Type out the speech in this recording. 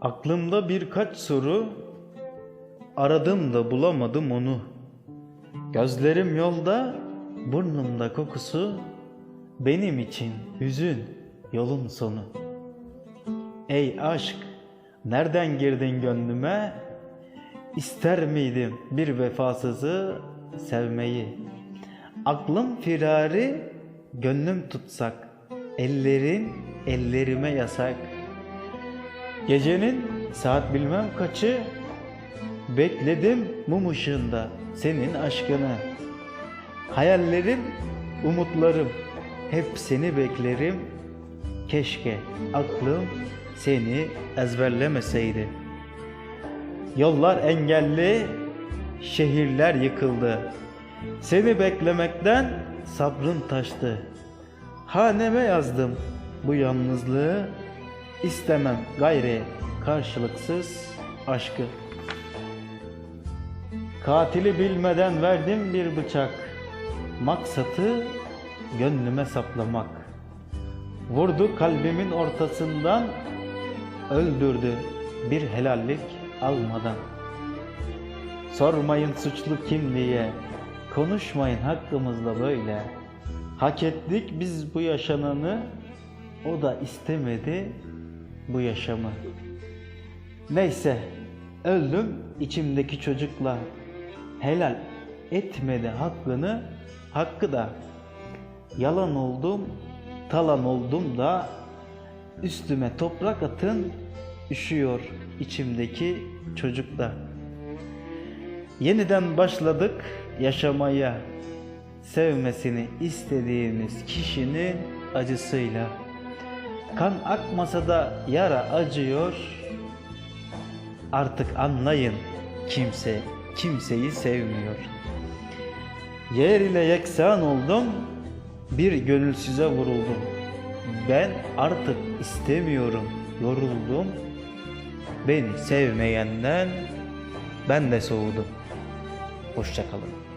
Aklımda birkaç soru aradım da bulamadım onu. Gözlerim yolda, burnumda kokusu benim için hüzün yolun sonu. Ey aşk, nereden girdin gönlüme? İster miydim bir vefasızı sevmeyi? Aklım firari, gönlüm tutsak, ellerin ellerime yasak. Gecenin saat bilmem kaçı? Bekledim mum ışığında senin aşkını. Hayallerim, umutlarım Hep seni beklerim. Keşke aklım seni ezberlemeseydi. Yollar engelli, şehirler yıkıldı. Seni beklemekten sabrım taştı. Haneme yazdım bu yalnızlığı İstemem gayri karşılıksız aşkı. Katili bilmeden verdim bir bıçak. Maksatı gönlüme saplamak. Vurdu kalbimin ortasından, öldürdü bir helallik almadan. Sormayın suçlu kim diye, konuşmayın hakkımızda böyle. Hak ettik biz bu yaşananı, o da istemedi bu yaşamı. Neyse, öldüm içimdeki çocukla. Helal etmedi hakkını, hakkı da. Yalan oldum, talan oldum da üstüme toprak atın, üşüyor içimdeki çocuk da. Yeniden başladık yaşamaya. Sevmesini istediğimiz kişinin acısıyla. Kan akmasa da yara acıyor. Artık anlayın kimse kimseyi sevmiyor. Yer ile yeksan oldum, bir gönülsüze vuruldum. Ben artık istemiyorum, yoruldum. Beni sevmeyenden ben de soğudum. Hoşçakalın.